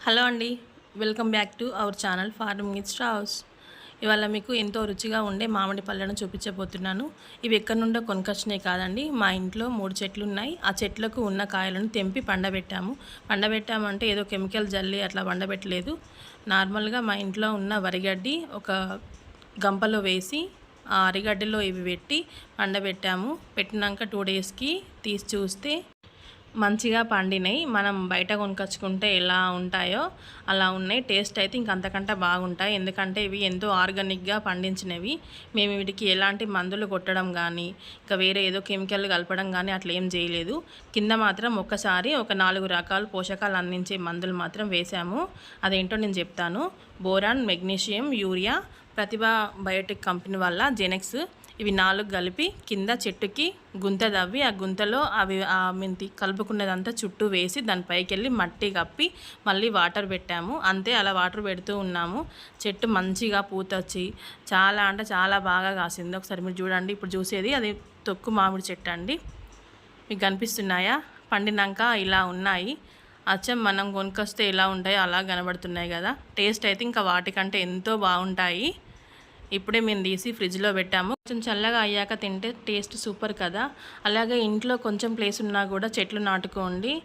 Hello అండి welcome back to our channel farming it's house ఇవాళ మీకు ఎంతో రుచిగా ఉండే మామిడి పళ్ళను చూపించబోతున్నాను. ఇవి ఎక్కడి నుండో కొనుకొచ్చినాయి కాదండి మా ఇంట్లో మూడు చెట్లు ఉన్నాయి. ఆ చెట్లకు ఉన్న కాయలను తెంపి పండబెట్టాము. పండబెట్టామంటే ఏదో కెమికల్ జల్లి అట్లా పండబెట్టలేదు. నార్మల్గా మా ఇంట్లో ఉన్న వరిగడ్డి ఒక గంపలో వేసి ఆ అరిగడ్డలో ఇవి పెట్టి పండబెట్టాము. పెట్టినాక టూ డేస్కి తీసి చూస్తే మంచిగా పండినాయి. మనం బయట కొనుకొచ్చుకుంటే ఎలా ఉంటాయో అలా ఉన్నాయి. టేస్ట్ అయితే ఇంకంతకంటే బాగుంటాయి. ఎందుకంటే ఇవి ఎంతో ఆర్గానిక్గా పండించినవి. మేము వీటికి ఎలాంటి మందులు కొట్టడం కానీ ఇంకా వేరే ఏదో కెమికల్ కలపడం కానీ అట్లా ఏం చేయలేదు. కింద మాత్రం ఒక్కసారి ఒక నాలుగు రకాల పోషకాలు అందించే మందులు మాత్రం వేసాము అదేంటో నేను చెప్తాను. Boron magnesium urea Pratibha biotic company వల్ల జెనెక్స్ ఇవి నాలుగు కలిపి కింద చెట్టుకి గుంత తవ్వి ఆ గుంతలో అవి ఆ మెంతి కలుపుకున్నదంతా చుట్టూ వేసి దాని పైకి వెళ్ళి మట్టి కప్పి మళ్ళీ వాటర్ పెట్టాము. అంతే అలా వాటర్ పెడుతూ ఉన్నాము. చెట్టు మంచిగా పూత వచ్చి చాలా అంటే చాలా బాగా కాసింది. ఒకసారి మీరు చూడండి. ఇప్పుడు చూసేది అది తొక్కు మామిడి చెట్టు అండి. మీకు కనిపిస్తున్నాయా? పండినాక ఇలా ఉన్నాయి. అచ్చం మనం కొనుక్కొస్తే ఎలా ఉంటాయో అలా కనబడుతున్నాయి కదా. టేస్ట్ అయితే ఇంకా వాటికంటే ఎంతో బాగుంటాయి. ఇప్పుడే మేము తీసి ఫ్రిడ్జ్లో పెట్టాము. కొంచెం చల్లగా అయ్యాక తింటే టేస్ట్ సూపర్ కదా. అలాగే ఇంట్లో కొంచెం ప్లేస్ ఉన్నా కూడా చెట్లు నాటుకోండి.